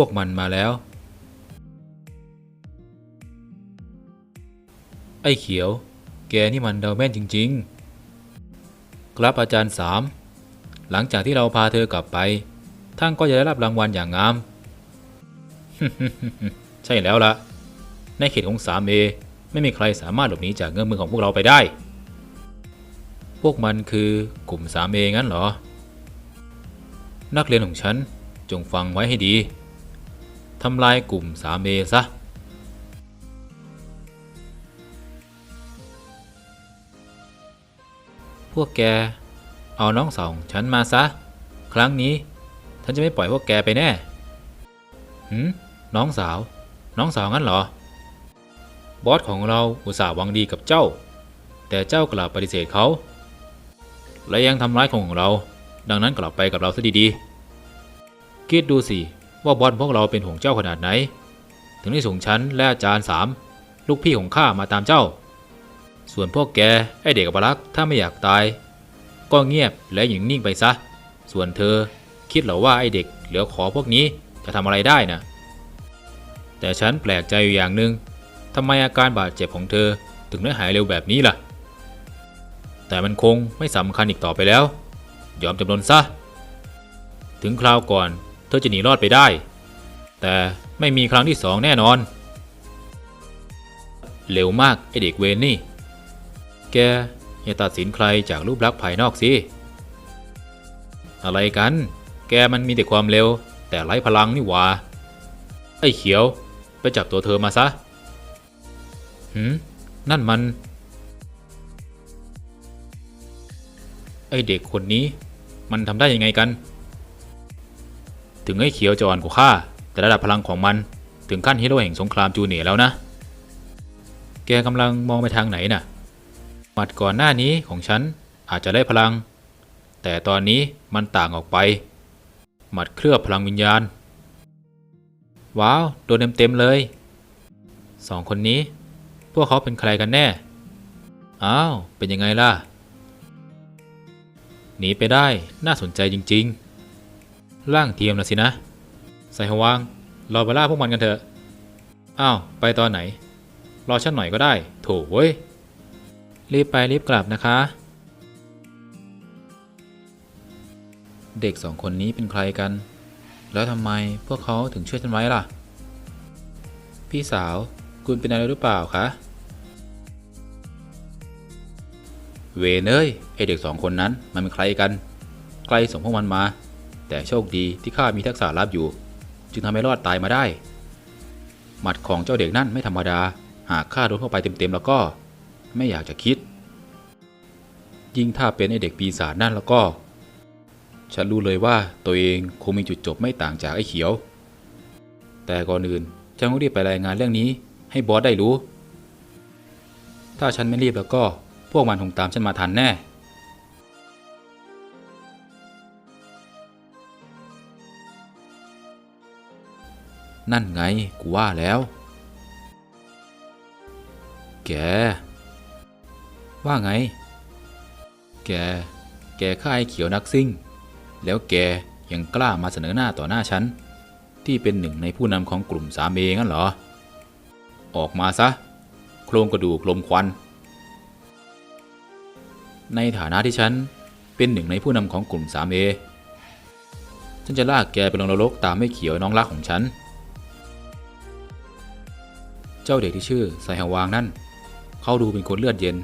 วกมันมาแล้ว ไอ้เขียว แกนี่มันเดาแม่นจริง ๆ ครับอาจารย์สามหลังจากที่เราพาเธอกลับไปท่านก็จะได้รับรางวัลอย่างงาม ใช่แล้วละในเขตของสามเอไม่มีใครสามารถหลบหนีจากเงื้อมือของพวกเราไปได้ พวกมันคือกลุ่มสามเองั้นเหรอ นักเรียนของฉันจงฟังไว้ให้ดี ทำลายกลุ่มสามเอซะพวกแก เอาน้องสาวของฉันมาซะ ครั้งนี้ฉันจะไม่ปล่อยพวกแกไปแน่หืมน้องสาว น้องสาวงั้นเหรอ บอสของเราอุตส่าห์หวังดีกับเจ้า แต่เจ้ากลับปฏิเสธเขา และยังทำร้ายคนของเรา ดังนั้นกลับไปกับเราซะดีๆคิดดูสิ ว่าบอสพวกเราเป็นห่วงเจ้าขนาดไหน ถึงได้ส่งฉันและอาจารย์สามลูกพี่ของข้ามาตามเจ้า ส่วนพวกแกไอเด็กอัปลักษ์ถ้าไม่อยากตาย ก็เงียบและอยู่นิ่งไปซะ ส่วนเธอคิดเหรอว่าไอเด็กเหลือขอพวกนี้จะทำอะไรได้นะ แต่ฉันแปลกใจอยู่อย่างหนึ่งทำไมอาการบาดเจ็บของเธอถึงได้หายเร็วแบบนี้ล่ะ แต่มันคงไม่สำคัญอีกต่อไปแล้ว ยอมจำนนซะ ถึงคราวก่อน เธอจะหนีรอดไปได้ แต่ไม่มีครั้งที่สองแน่นอน เร็วมาก ไอเด็กเวนนี่ แกอย่าตัดสินใครจากรูปลักษณ์ภายนอกสิ อะไรกัน แกมันมีแต่ความเร็ว แต่ไร้พลังนี่หว่า ไอ้เขียว ไปจับตัวเธอมาซะ หืม นั่นมัน ไอเด็กคนนี้ มันทำได้ยังไงกัน ถึงไอ้เขียวจะอ่อนกว่าข้าแต่ระดับพลังของมันถึงขั้นฮีโร่แห่งสงครามจูเนียร์แล้วนะ แกกำลังมองไปทางไหนน่ะหมัดก่อนหน้านี้ของฉันอาจจะได้พลัง แต่ตอนนี้มันต่างออกไป หมัดเคลือบพลังวิญญาณ ว้าว โดนเต็มๆเลยสองคนนี้ พวกเขาเป็นใครกันแน่ อ้าว เป็นยังไงล่ะ หนีไปได้น่าสนใจจริง ๆ ร่างเทียมนะสินะ ใส่หวางรอไปล่าพวกมันกันเถอะ อ้าว ไปตอนไหน รอฉันหน่อยก็ได้ โถเว้ย รีบไปรีบกลับนะคะ เด็กสองคนนี้เป็นใครกัน แล้วทำไมพวกเขาถึงช่วยฉันไว้ล่ะ พี่สาว คุณเป็นอะไรหรือเปล่าคะ เวเอ้ยไอเด็กสองคนนั้นมันเป็นใครกัน ใครส่งพวกมันมา แต่โชคดีที่ข้ามีทักษะลับอยู่ จึงทำให้รอดตายมาได้ หมัดของเจ้าเด็กนั่นไม่ธรรมดา หากข้าโดนเข้าไปเต็มๆแล้วก็ ไม่อยากจะคิด ยิ่งถ้าเป็นไอเด็กปีศาจนั่นแล้วก็ ฉันรู้เลยว่าตัวเองคงมีจุดจบไม่ต่างจากไอ้เขียว แต่ก่อนอื่นฉันต้องรีบไปรายงานเรื่องนี้ให้บอสได้รู้ ถ้าฉันไม่รีบแล้วก็พวกมันคงตามฉันมาทันแน่ นั่นไงกูว่าแล้ว แก ว่าไง แก แกฆ่าไอ้เขียวนักซิ่ง แล้วแกยังกล้ามาเสนอหน้าต่อหน้าฉัน ที่เป็นหนึ่งในผู้นำของกลุ่มสามเองั้นเหรอ ออกมาซะ โครงกระดูกลมควัน ในฐานะที่ฉันเป็นหนึ่งในผู้นำของกลุ่มสามเอฉันจะลากแกไปลงนรกตามไม่เขียวน้องรักของฉัน เจ้าเด็กที่ชื่อไซฮาวางนั่น เขาดูเป็นคนเลือดเย็น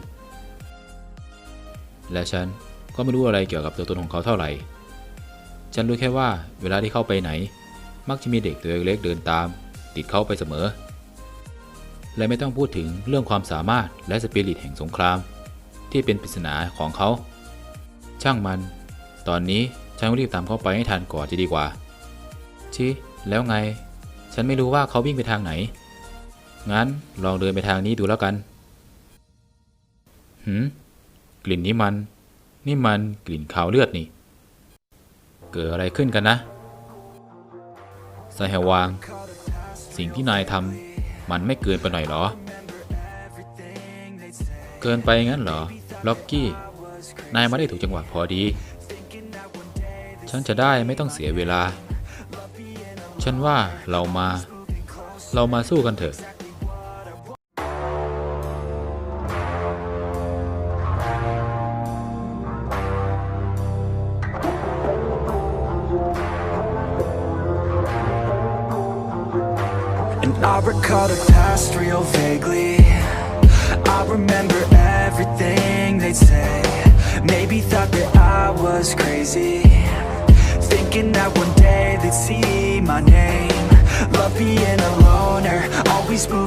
และฉันก็ไม่รู้อะไรเกี่ยวกับตัวตนของเขาเท่าไหร่ ฉันรู้แค่ว่าเวลาที่เข้าไปไหน มักจะมีเด็กตัวเล็กเดินตาม ติดเขาไปเสมอ และไม่ต้องพูดถึงเรื่องความสามารถและสปิริตแห่งสงคราม ที่เป็นปริศนาของเขา ช่างมัน ตอนนี้ฉันรีบตามเขาไปให้ทันก่อนจะดีกว่าชิแล้วไง ฉันไม่รู้ว่าเขาวิ่งไปทางไหน งั้นลองเดินไปทางนี้ดูแล้วกันหืมกลิ่นนี้มัน นี่มันกลิ่นขาวเลือดนี่ เกิดอะไรขึ้นกันนะไซฮวาง สิ่งที่นายทำมันไม่เกินไปหน่อยหรอ เกินไปงั้นเหรอ ล็อกกี้ นายมาได้ถูกจังหวะพอดี ฉันจะได้ไม่ต้องเสียเวลา ฉันว่าเรามา เรามาสู้กันเถอะ I recall the past real vaguely. I remember everything they'd say. Maybe thought that I was crazy. Thinking that one day they'd see my name. Love being a loner, always moving